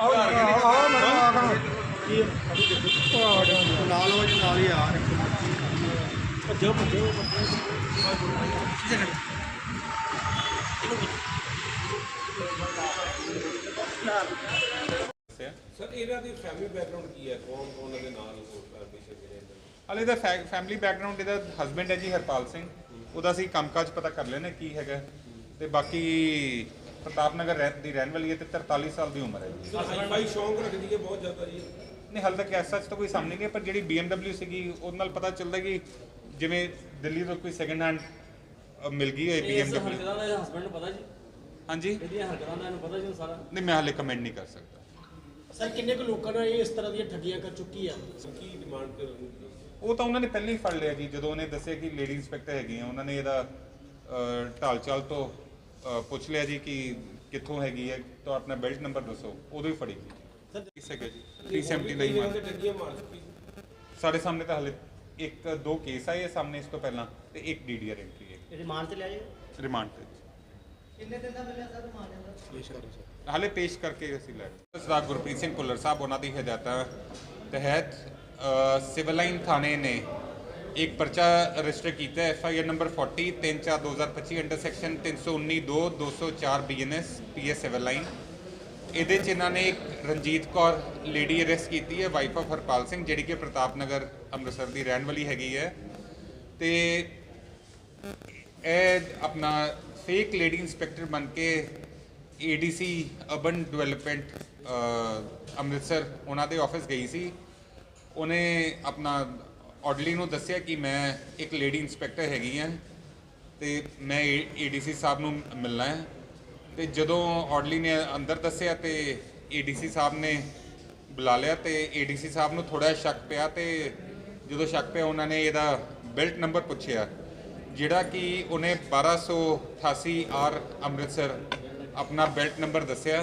ਆਓ ਆਓ ਆ ਕੀ ਨਾਲ ਹੋ ਜੀ ਨਾਲ ਹੀ ਆ ਭੱਜੋ ਭੱਜੋ ਸਰ, ਇਹਨਾਂ ਦੀ ਫੈਮਿਲੀ ਬੈਕਗ੍ਰਾਉਂਡ ਕੀ ਹੈ? ਕੌਣ ਕੌਣ ਇਹਦੇ ਨਾਲ ਹੋਰ ਜਿਹੜੇ ਨੇ? ਦਾ ਫੈਮਿਲੀ ਬੈਕਗ੍ਰਾਉਂਡ ਇਹਦਾ ਹਸਬੰਡ ਹੈ ਜੀ ਹਰਪਾਲ ਸਿੰਘ। ਉਹਦਾ ਅਸੀਂ ਕੰਮਕਾਜ ਪਤਾ ਕਰ ਲੈਣਾ ਕੀ ਹੈਗਾ। ਤੇ ਬਾਕੀ ਪ੍ਰਤਾਪ ਨਗਰ ਰਹਿ- ਦੀ ਰਹਿਣ ਵਾਲੀ ਹੈ ਤੇ 43 ਸਾਲ ਦੀ ਉਮਰ ਹੈ ਜੀ। ਸਰ ਹਾਈ ਸ਼ੌਂਕ ਰੱਖਦੀ ਹੈ ਬਹੁਤ ਜ਼ਿਆਦਾ ਜੀ। ਨਹੀਂ ਹਾਲੇ ਤੱਕ ਐਸਾ ਤਾਂ ਕੋਈ ਸਾਹਮਣੇ ਨਹੀਂ ਹੈ, ਪਰ ਜਿਹੜੀ BMW ਸੀਗੀ ਉਹਦੇ ਨਾਲ ਪਤਾ ਚੱਲਦਾ ਕਿ ਜਿਵੇਂ ਦਿੱਲੀ ਤੋਂ ਕੋਈ ਸੈਕੰਡ ਹੈਂਡ ਮਿਲ ਗਈ ਹੋਏ ਇਸ BMW ਹਰਕਤਾਂ ਦਾ ਹਸਬੰਡ ਨੂੰ ਪਤਾ ਜੀ? ਹਾਂਜੀ? ਇਹਦੀਆਂ ਹਰਕਤਾਂ ਦਾ ਇਹਨੂੰ ਪਤਾ ਜੀ ਸਾਰਾ? ਨਹੀਂ ਮੈਂ ਹਾਲੇ ਕਮੈਂਟ ਨਹੀਂ ਕਰ ਸਕਦਾ। ਸਰ ਕਿੰਨੇ ਕੁ ਲੋਕਾਂ ਨੇ ਇਸ ਤਰ੍ਹਾਂ ਦੀਆਂ ਠੱਗੀਆਂ ਕਰ ਚੁੱਕੀ ਆ? ਕੀ ਡਿਮਾਂਡ ਕਰਨਗੇ ਉਹ ਤਾਂ ਉਹਨਾਂ ਨੇ ਪਹਿਲਾਂ ਹੀ ਫੜ ਲਿਆ ਜੀ ਜਦੋਂ ਉਹਨੇ ਦੱਸਿਆ ਕਿ ਲੇਡੀ ਇੰਸਪੈਕਟਰ ਹੈਗੀ ਆ ਉਹਨਾਂ ਨੇ ਇਹਦਾ ਅਹ, ਢਾਲ ਚਾਲ ਤੋਂ ਪੁੱਛ ਲਿਆ ਜੀ ਕਿ ਕਿੱਥੋਂ ਹੈਗੀ ਹੈ ਤਾਂ ਆਪਣਾ ਬੈਲਟ ਨੰਬਰ ਦੱਸੋ ਉਦੋਂ ਹੀ ਫੜੀ ਜੀ ਕਿਸ ਹੈਗਾ ਜੀ? 370 ਲਈ ਇਹਨਾਂ ਮਾਰ। ਤੇ ਠੱਗੀਆਂ ਮਾਰ ਚੁੱਕੀ ਸਾਡੇ ਸਾਹਮਣੇ ਤਾਂ ਹਲੇ ਇੱਕ ਦੋ ਕੇਸ ਆਏ ਆ ਸਾਹਮਣੇ ਇਸ ਤੋਂ ਪਹਿਲਾਂ ਤੇ ਇੱਕ ਡੀਡੀਆਰ ਐਂਟਰੀ ਹੈ। ਰਿਮਾਂਡ ਤੇ ਲਿਆ ਜੇ ਰਿਮਾਂਡ ਤੇ। ਕਿੰਨੇ ਦਿਨ ਦਾ ਮਿਲਿਆ ਸਰ ਰਿਮਾਂਡ ਹਾਲੇ ਪੇਸ਼ ਕਰਕੇ ਅਸੀਂ ਲੈ। ਸਰਦਾਰ ਗੁਰਪ੍ਰੀਤ ਸਿੰਘ ਭੁੱਲਰ ਸਾਹਿਬ ਉਹਨਾਂ ਦੀ ਹਦਾਇਤਾਂ ਤਹਿਤ ਸਿਵਲ ਲਾਈਨ ਥਾਣੇ ਨੇ ਇੱਕ ਪਰਚਾ ਰਜਿਸਟਰ ਕੀਤਾ ਹੈ FIR number 40 34 2025 under section 319 2 204 BNS PS civil line ਇਹਦੇ 'ਚ ਇਹਨਾਂ ਨੇ ਇੱਕ ਰਣਜੀਤ ਕੌਰ ਲੇਡੀ ਅਰੈਸਟ ਕੀਤੀ ਹੈ ਵਾਈਫ ਆਫ ਹਰਪਾਲ ਸਿੰਘ, ਜਿਹੜੀ ਕਿ ਪ੍ਰਤਾਪ ਨਗਰ ਅੰਮ੍ਰਿਤਸਰ ਦੀ ਰਹਿਣ ਵਾਲੀ ਹੈਗੀ ਹੈ। ਤੇ ਇਹ ਆਪਣਾ ਫੇਕ ਲੇਡੀ ਇੰਸਪੈਕਟਰ ਬਣ ਕੇ ਏਡੀਸੀ ਅਰਬਨ ਡਿਵੈਲਪਮੈਂਟ ਅੰਮ੍ਰਿਤਸਰ, ਉਹਨਾਂ ਦੇ ਆਫਿਸ ਗਈ ਸੀ। ਉਹਨੇ ਆਪਣਾ ਆਰਡਰਲੀ ਨੂੰ ਦੱਸਿਆ ਕਿ ਮੈਂ ਇੱਕ ਲੇਡੀ ਇੰਸਪੈਕਟਰ ਹੈਗੀ ਹਾਂ ਤੇ ਮੈਂ ਏਡੀਸੀ ਸਾਹਿਬ ਨੂੰ ਮਿਲਣਾ ਹੈ। ਤੇ ਜਦੋਂ ਆਰਡਰਲੀ ਨੇ ਅੰਦਰ ਦੱਸਿਆ ਤੇ ਏਡੀਸੀ ਸਾਹਿਬ ਨੇ ਬੁਲਾ ਲਿਆ ਤੇ ਏਡੀਸੀ ਸਾਹਿਬ ਨੂੰ ਥੋੜਾ ਸ਼ੱਕ ਪਿਆ ਤੇ ਜਦੋਂ ਸ਼ੱਕ ਪਿਆ ਉਹਨਾਂ ਨੇ ਇਹਦਾ ਬੈਲਟ ਨੰਬਰ ਪੁੱਛਿਆ, ਜਿਹੜਾ ਕਿ ਉਹਨੇ 1288 ਆਰ ਅੰਮ੍ਰਿਤਸਰ ਆਪਣਾ ਬੈਲਟ ਨੰਬਰ ਦੱਸਿਆ।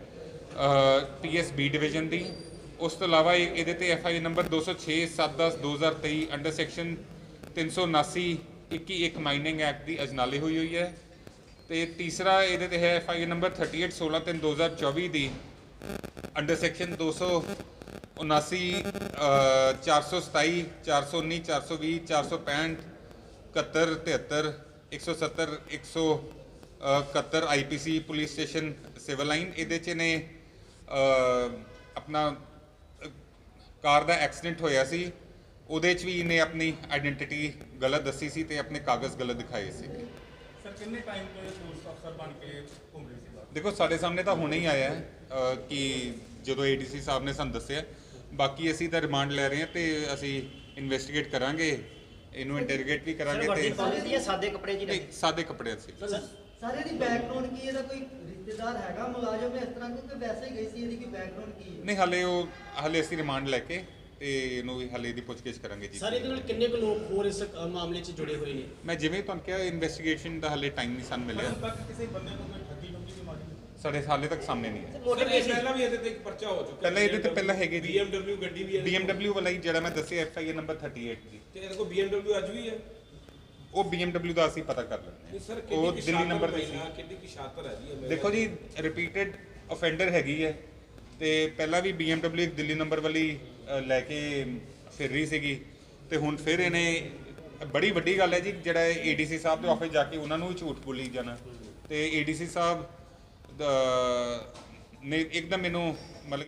ਪੀਐਸਬੀ ਡਿਵੀਜ਼ਨ ਦੀ। ਉਸ ਤੋਂ ਇਲਾਵਾ ਇਹ- ਇਹਦੇ ਤੇ FIR number 206 710 2023 under section 379 21 mining act ਦੀ ਅਜਨਾਲੇ ਹੋਈ ਹੋਈ ਹੈ। ਤੇ ਤੀਸਰਾ ਇਹਦੇ ਤੇ ਹੈ ਐਫਆਈ ਨੰਬਰ 38 16 3 2024 ਦੀ under section 279 427 419 420 465 71 73 170 171 IPC police station civil line ਇਹਦੇ ਚ ਨੇ। ਆਪਣਾ ਕਾਰ ਦਾ ਐਕਸੀਡੈਂਟ ਹੋਇਆ ਸੀ। ਉਹਦੇ ਚ ਵੀ ਇਹਨੇ ਆਪਣੀ ਆਇਡੈਂਟੀਟੀ ਗਲਤ ਦੱਸੀ ਸੀ ਤੇ ਆਪਣੇ ਕਾਗਜ਼ ਗਲਤ ਦਿਖਾਏ ਸੀ। ਸਰ ਕਿੰਨੇ ਟਾਈਮ ਤੋਂ ਇਹ ਪੁਲਿਸ ਅਫਸਰ ਬਣ ਕੇ ਘੁੰਮ ਰਹੀ ਸੀ ਬਾਹਰ? ਦੇਖੋ ਸਾਡੇ ਸਾਹਮਣੇ ਤਾਂ ਹੁਣੇ ਹੀ ਆਇਆ ਹੈ ਕਿ ਜਦੋਂ ਏਡੀਸੀ ਸਾਹਿਬ ਨੇ ਸਾਨੂੰ ਦੱਸਿਆ। ਬਾਕੀ ਅਸੀਂ ਤਾਂ ਰਿਮਾਂਡ ਲੈ ਰਹੇ ਹਾਂ ਤੇ ਅਸੀਂ ਇਨਵੈਸਟੀਗੇਟ ਕਰਾਂਗੇ। ਇਹਨੂੰ ਇੰਟਰੋਗੇਟ ਵੀ ਕਰਾਂਗੇ ਤੇ ਸਾਦੇ ਕੱਪੜੇ ਜੀ ਨਹੀਂ, ਸਾਦੇ ਕੱਪੜਿਆਂ ਸੀ। ਸਾਰੇ ਦੀ ਬੈਕਗ੍ਰਾਉਂਡ ਕੀ ਇਹਦਾ ਕੋਈ ਰਿਸ਼ਤੇਦਾਰ ਹੈਗਾ ਮੁਲਾਜ਼ਮ ਇਸ ਤਰ੍ਹਾਂ? ਕਿ ਵੈਸੇ ਹੀ ਗਈ ਸੀ ਇਹਦੀ ਕੋਈ ਬੈਕਗ੍ਰਾਉਂਡ ਕੀ ਹੈ? ਨਹੀਂ ਹਾਲੇ ਉਹ ਹਾਲੇ ਅਸੀਂ ਰਿਮਾਂਡ ਲੈ ਕੇ ਤੇ ਇਹਨੂੰ ਵੀ ਹਾਲੇ ਦੀ ਪੁੱਛਗਿੱਛ ਕਰਾਂਗੇ ਜੀ। ਸਰ ਇਹਦੇ ਨਾਲ ਕਿੰਨੇ ਕੁ ਲੋਕ ਹੋਰ ਇਸ ਅ, ਮਾਮਲੇ 'ਚ ਜੁੜੇ ਹੋਏ ਨੇ? ਮੈਂ ਜਿਵੇਂ ਤੁਹਾਨੂੰ ਕਿਹਾ ਇਨਵੈਸਟੀਗੇਸ਼ਨ ਦਾ ਹਾਲੇ ਟਾਈਮ ਨਹੀਂ ਸਾਨੂੰ ਮਿਲਿਆ। ਤੱਕ ਕਿਸੇ ਬੰਦੇ ਨੂੰ ਕੋਈ ਠੱਗੀ ਠੁੱਗੀ ਦੀ ਮਾਰੀ। ਸਾਡੇ ਹਾਲੇ ਤੱਕ ਸਾਹਮਣੇ ਨਹੀਂ ਹੈ ਸਰ ਇਹ ਪਹਿਲਾਂ ਵੀ ਇਹਦੇ ਤੇ ਇੱਕ ਪਰਚਾ ਹੋ ਚੁੱਕਾ ਪਹਿਲਾਂ ਇਹਦੇ ਤੇ ਪਹਿਲਾਂ ਹੈਗੇ ਜੀ। BMW ਗੱਡੀ ਵੀ ਹੈ। BMW ਵਾਲਾ ਹੀ ਜਿਹੜਾ ਮੈਂ ਦੱਸਿਆ ਐਫਆਈਆਰ ਨੰਬਰ 38 ਜੀ। ਤੇ ਇਹਦੇ ਕੋਲ BMW ਅੱਜ ਵੀ ਹੈ? ਉਹ BMW ਦਾ ਅਸੀਂ ਪਤਾ ਕਰ ਲੈਂਦੇ ਸਰ ਹਾਂ ਉਹ ਦਿੱਲੀ ਨੰਬਰ ਤੇ ਸੀ। ਕਿੰਨੀ ਕੀ ਸ਼ਾਤਰ ਹੈ ਜੀ ਦੇਖੋ ਜੀ ਰਿਪੀਟਡ ਅਫੈਂਡਰ ਹੈਗੀ ਹੈ। ਤੇ ਪਹਿਲਾਂ ਵੀ BMW ਇੱਕ ਦਿੱਲੀ ਨੰਬਰ ਵਾਲੀ ਅ, ਲੈ ਕੇ ਫਿਰ ਰਹੀ ਸੀਗੀ। ਤੇ ਹੁਣ ਫਿਰ ਇਹਨੇ ਬੜੀ ਵੱਡੀ ਗੱਲ ਹੈ ਜੀ ਜਿਹੜਾ ਏਡੀਸੀ ਸਾਹਿਬ ਦੇ ਆਫਿਸ ਜਾ ਕੇ ਉਹਨਾਂ ਨੂੰ ਵੀ ਝੂਠ ਬੋਲੀ ਜਾਣਾ। ਤੇ ਏਡੀਸੀ ਸਾਹਿਬ ਦਾ ਨੇ ਇੱਕਦਮ ਮੈਨੂੰ ਮਤਲਬ